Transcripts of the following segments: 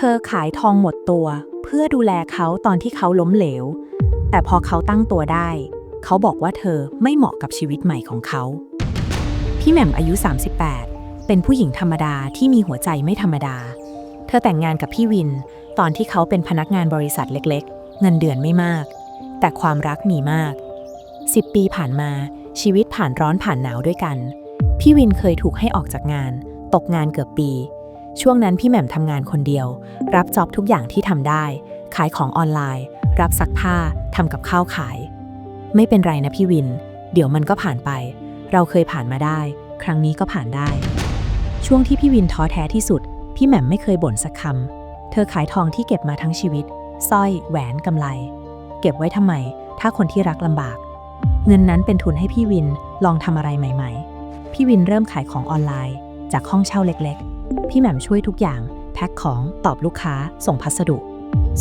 เธอขายทองหมดตัว เพื่อดูแลเขาตอนที่เขาล้มเหลว แต่พอเขาตั้งตัวได้ เขาบอกว่าเธอไม่เหมาะกับชีวิตใหม่ของเขา พี่แหม่มอายุ 38 เป็นผู้หญิงธรรมดาที่มีหัวใจไม่ธรรมดา เธอแต่งงานกับพี่วิน ตอนที่เขาเป็นพนักงานบริษัทเล็กๆ เงินเดือนไม่มาก แต่ความรักมีมาก 10 ปีผ่านมาชีวิตผ่านร้อนผ่านหนาวด้วยกัน พี่วินเคยถูกให้ออกจากงาน ตกงานเกือบปี ช่วงนั้นพี่แหม่มทำงานคนเดียว รับจ็อบทุกอย่างที่ทำได้ ขายของออนไลน์ รับซักผ้าทำกับข้าวขาย ไม่เป็นไรนะพี่วิน เดี๋ยวมันก็ผ่านไป เราเคยผ่านมาได้ ครั้งนี้ก็ผ่านได้ ช่วงที่พี่วินท้อแท้ที่สุด พี่แหม่มไม่เคยบ่นสักคำเธอขายทองที่เก็บมาทั้งชีวิตสร้อยแหวนกำไล เก็บไว้ทำไม ถ้าคนที่รักลำบาก เงินนั้นเป็นทุนให้พี่วินลองทำอะไรใหม่ ๆ พี่วินเริ่มขายของออนไลน์ จากห้องเช่าเล็กๆ พี่แหม่มช่วยทุกอย่าง แพ็คของตอบลูกค้า ส่งพัสดุ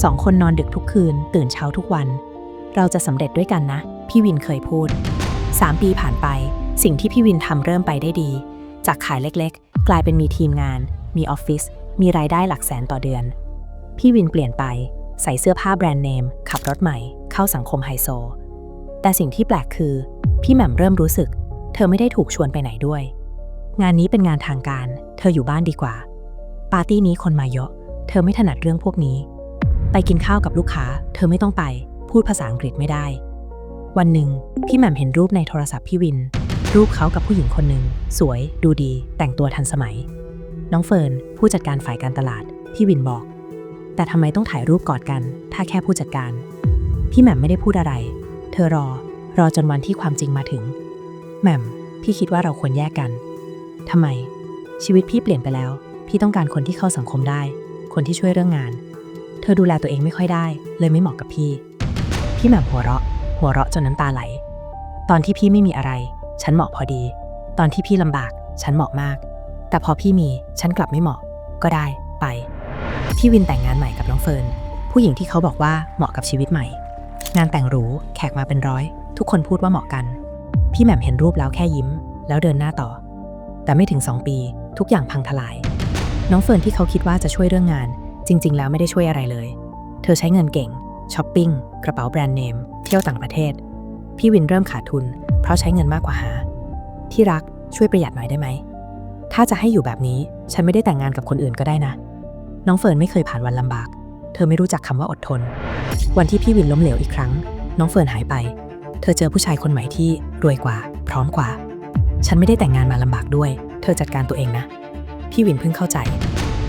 สองคนนอนดึกทุกคืน ตื่นเช้าทุกวัน เราจะสำเร็จด้วยกันนะ พี่วินเคยพูด 3 ปีผ่านไป สิ่งที่พี่วินทำเริ่มไปได้ดี จากขายเล็กๆ กลายเป็นมีทีมงาน มีออฟฟิศมีรายได้หลักแสนต่อเดือน พี่วินเปลี่ยนไป ใส่เสื้อผ้าแบรนด์เนม ขับรถใหม่ เข้าสังคมไฮโซ แต่สิ่งที่แปลกคือ พี่แหม่มเริ่มรู้สึก เธอไม่ได้ถูกชวนไปไหนด้วย งานนี้เป็นงานทางการ เธออยู่บ้านดีกว่า ปาร์ตี้นี้คนมาเยอะ เธอไม่ถนัดเรื่องพวกนี้ ไปกินข้าวกับลูกค้า เธอไม่ต้องไป พูดภาษาอังกฤษไม่ได้ วันหนึ่ง พี่แหม่มเห็นรูปในโทรศัพท์พี่วิน รูปเขากับผู้หญิงคนหนึ่ง สวย ดูดี แต่งตัวทันสมัย น้องเฟิร์น ผู้จัดการฝ่ายการตลาด พี่วินบอก แต่ทำไมต้องถ่ายรูปกอดกัน ถ้าแค่ผู้จัดการ พี่แหม่มไม่ได้พูดอะไร เธอรอ รอจนวันที่ความจริงมาถึง แหม่ม พี่คิดว่าเราควรแยกกัน ทำไม ชีวิตพี่เปลี่ยนไปแล้ว พี่ต้องการคนที่เข้าสังคมได้ คนที่ช่วยเรื่องงาน เธอดูแลตัวเองไม่ค่อยได้ เลยไม่เหมาะกับพี่ พี่แหม่มหัวเราะ หัวเราะจนน้ำตาไหล ตอนที่พี่ไม่มีอะไร ฉันเหมาะพอดี ตอนที่พี่ลำบาก ฉันเหมาะมาก แต่พอพี่มีฉันกลับไม่เหมาะ ก็ได้ ไป พี่วินแต่งงานใหม่กับน้องเฟิร์นผู้หญิงที่เขาบอกว่าเหมาะกับชีวิตใหม่ งานแต่งหรูแขกมาเป็นร้อย ทุกคนพูดว่าเหมาะกัน พี่แหม่มเห็นรูปแล้วแค่ยิ้ม แล้วเดินหน้าต่อ แต่ไม่ถึง 2 ปี ทุกอย่างพังทลาย น้องเฟิร์นที่เขาคิดว่าจะช่วยเรื่องงาน จริง ๆ แล้วไม่ได้ช่วยอะไรเลย เธอใช้เงินเก่งช้อปปิ้งกระเป๋าแบรนด์เนม เที่ยวต่างประเทศ พี่วินเริ่มขาดทุน เพราะใช้เงินมากกว่าหา ที่รักช่วยประหยัดหน่อยได้ไหม ถ้าจะให้อยู่แบบนี้ฉันไม่ได้แต่งงานกับคนอื่นก็ได้นะ น้องเฟิร์นไม่เคยผ่านวันลำบาก เธอไม่รู้จักคำว่าอดทน วันที่พี่วินล้มเหลวอีกครั้ง น้องเฟิร์นหายไป เธอเจอผู้ชายคนใหม่ที่รวยกว่า พร้อมกว่า ฉันไม่ได้แต่งงานมาลำบากด้วย เธอจัดการตัวเองนะ พี่วินเพิ่งเข้าใจ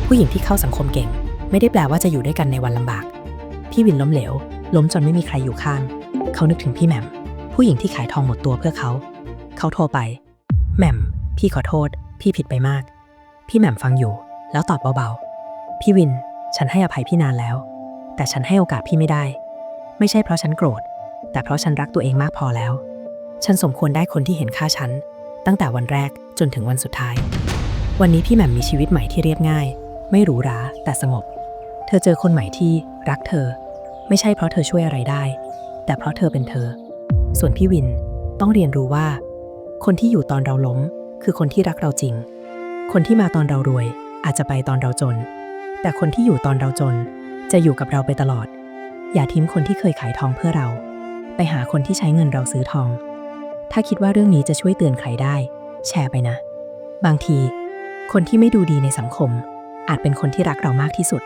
ผู้หญิงที่เข้าสังคมเก่ง ไม่ได้แปลว่าจะอยู่ด้วยกันในวันลำบาก พี่วินล้มเหลว ล้มจนไม่มีใครอยู่ข้าง เขานึกถึงพี่แหม่ม ผู้หญิงที่ขายทองหมดตัวเพื่อเขา เขาโทรไป แหม่ม พี่ขอโทษ พี่ผิดไปมาก พี่แหม่มฟังอยู่ แล้วตอบเบาๆ พี่วิน ฉันให้อภัยพี่นานแล้ว แต่ฉันให้โอกาสพี่ไม่ได้ ไม่ใช่เพราะฉันโกรธ แต่เพราะฉันรักตัวเองมากพอแล้ว ฉันสมควรได้คนที่เห็นค่าฉัน ตั้งแต่วันแรกจนถึงวันสุดท้าย วันนี้พี่แหม่มมีชีวิตใหม่ที่เรียบง่าย ไม่หรูหราแต่สงบ เธอเจอคนใหม่ที่รักเธอ ไม่ใช่เพราะเธอช่วยอะไรได้ แต่เพราะเธอเป็นเธอ ส่วนพี่วินต้องเรียนรู้ว่า คนที่อยู่ตอนเราล้ม คือคนที่รักเราจริง คนที่มาตอนเรารวย อาจจะไปตอนเราจน แต่คนที่อยู่ตอนเราจน จะอยู่กับเราไปตลอด อย่าทิ้งคนที่เคยขายทองเพื่อเรา ไปหาคนที่ใช้เงินเราซื้อทอง ถ้าคิดว่าเรื่องนี้จะช่วยเตือนใครได้ แชร์ไปนะ บางที คนที่ไม่ดูดีในสังคม อาจเป็นคนที่รักเรามากที่สุด